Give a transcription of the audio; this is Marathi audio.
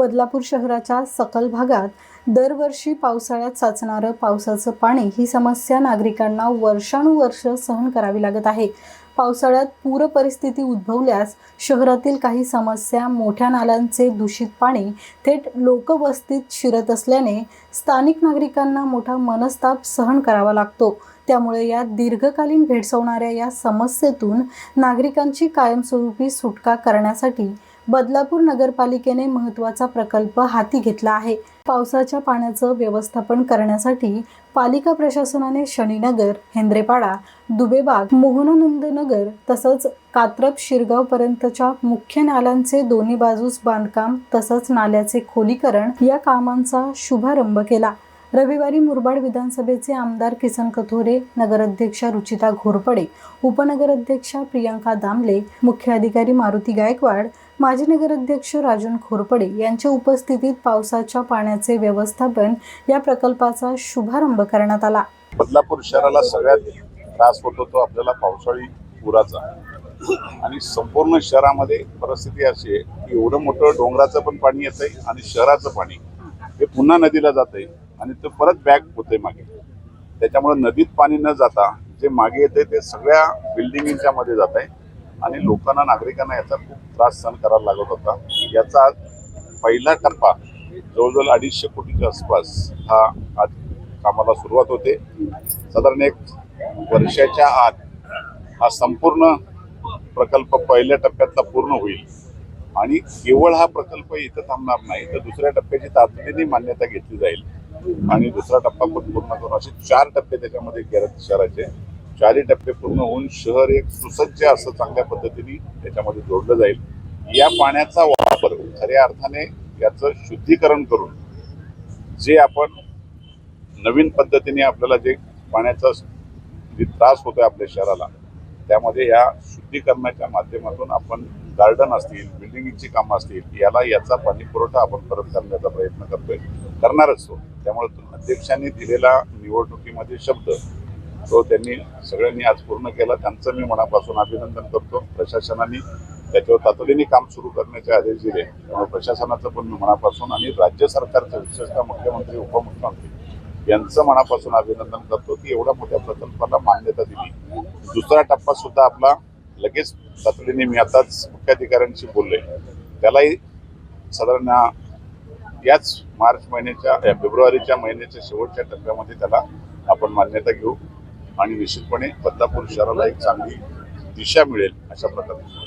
बदलापूर शहराच्या सकल भागात दरवर्षी पावसाळ्यात साचणारं पावसाचं पाणी ही समस्या नागरिकांना वर्षानुवर्ष सहन करावी लागत आहे. पावसाळ्यात पूर परिस्थिती उद्भवल्यास शहरातील काही समस्या मोठ्या नाल्यांचे दूषित पाणी थेट लोकवस्तीत शिरत असल्याने स्थानिक नागरिकांना मोठा मनस्ताप सहन करावा लागतो. त्यामुळे या दीर्घकालीन भेडसवणाऱ्या या समस्येतून नागरिकांची कायमस्वरूपी सुटका करण्यासाठी बदलापूर नगरपालिकेने महत्त्वाचा प्रकल्प हाती घेतला आहे. पावसाच्या पाण्याचं व्यवस्थापन करण्यासाठी पालिका प्रशासनाने शनीनगर हेंद्रेपाडा दुबेबाग मोहनानंद नगर तसंच कात्रप शिरगाव पर्यंतच्या मुख्य नाल्यांचे दोन्ही बाजूस बांधकाम तसंच नाल्याचे खोलीकरण या कामांचा शुभारंभ केला. रविवारी मुरबाड विधानसभेचे आमदार किसन कथोरे नगराध्यक्षा रुचिता घोरपडे उपनगराध्यक्षा प्रियंका दामले मुख्य अधिकारी मारुती गायकवाड माजी नगराध्यक्ष राजन खोरपडे यांच्या उपस्थितीत पावसाच्या पाण्याचे व्यवस्थापन या प्रकल्पाचा शुभारंभ करण्यात आला. बदलापूर शहराला सगळ्यात त्रास होतो तो आपल्याला पावसाळी पुराचा. आणि संपूर्ण शहरामध्ये परिस्थिती अशी आहे की एवढं मोठं डोंगराचं पण पाणी येतंय आणि शहराचं पाणी हे पुन्हा नदीला जातंय आणि ते परत बॅक होतंय मागे. त्याच्यामुळे नदीत पाणी न जाता जे मागे येते ते सगळ्या बिल्डिंगच्या मध्ये जात आहे आणि लोकांना नागरिकांना याचा खूप त्रास सहन करायला लागत होता. याचा पहिला टप्पा जवळजवळ अडीचशे कोटीच्या आसपास हा आज कामाला सुरुवात होते. साधारण एक वर्षाच्या आत हा संपूर्ण प्रकल्प पहिल्या टप्प्यातला पूर्ण होईल. आणि केवळ हा प्रकल्प इथं थांबणार नाही तर दुसऱ्या टप्प्याची तातडीने मान्यता घेतली जाईल. आणि दुसरा टप्पा पण पूर्ण करून असे चार टप्पे त्याच्यामध्ये केरळ शहराचे चारही टप्पे पूर्ण होऊन शहर एक सुसज्ज असं चांगल्या पद्धतीने त्याच्यामध्ये जोडलं जाईल. या पाण्याचा वापर खऱ्या अर्थाने याचं शुद्धीकरण करून जे आपण नवीन पद्धतीने आपल्याला जे पाण्याचा जे त्रास होतोय आपल्या शहराला त्यामध्ये या शुद्धीकरणाच्या माध्यमातून आपण गार्डन असतील बिल्डिंगची कामं असतील याला याचा पाणी पुरवठा आपण परत करण्याचा प्रयत्न करतोय. करणारच तो. त्यामुळे अध्यक्षांनी दिलेला निवडणुकीमध्ये शब्द तो त्यांनी सगळ्यांनी आज पूर्ण केला. त्यांचं मी मनापासून अभिनंदन करतो प्रशासनाने. त्याच्यावर तातडीने काम सुरू करण्याचे आदेश दिले. त्यामुळे प्रशासनाचं पण मी मनापासून आणि राज्य सरकारचं विशेषतः मुख्यमंत्री उपमुख्यमंत्री यांचं मनापासून अभिनंदन करतो की एवढ्या मोठ्या प्रकल्पाला मान्यता दिली. दुसरा टप्पा सुद्धा आपला लगेच तातडीने मी आताच मुख्याधिकाऱ्यांशी बोलले. त्यालाही साधारण याच मार्च महिन्याच्या या फेब्रुवारीच्या महिन्याच्या शेवटच्या टप्प्यामध्ये त्याला आपण मान्यता घेऊ. आणि निश्चितपणे बदलापूर शहराला एक चांगली दिशा मिळेल अशा प्रकारे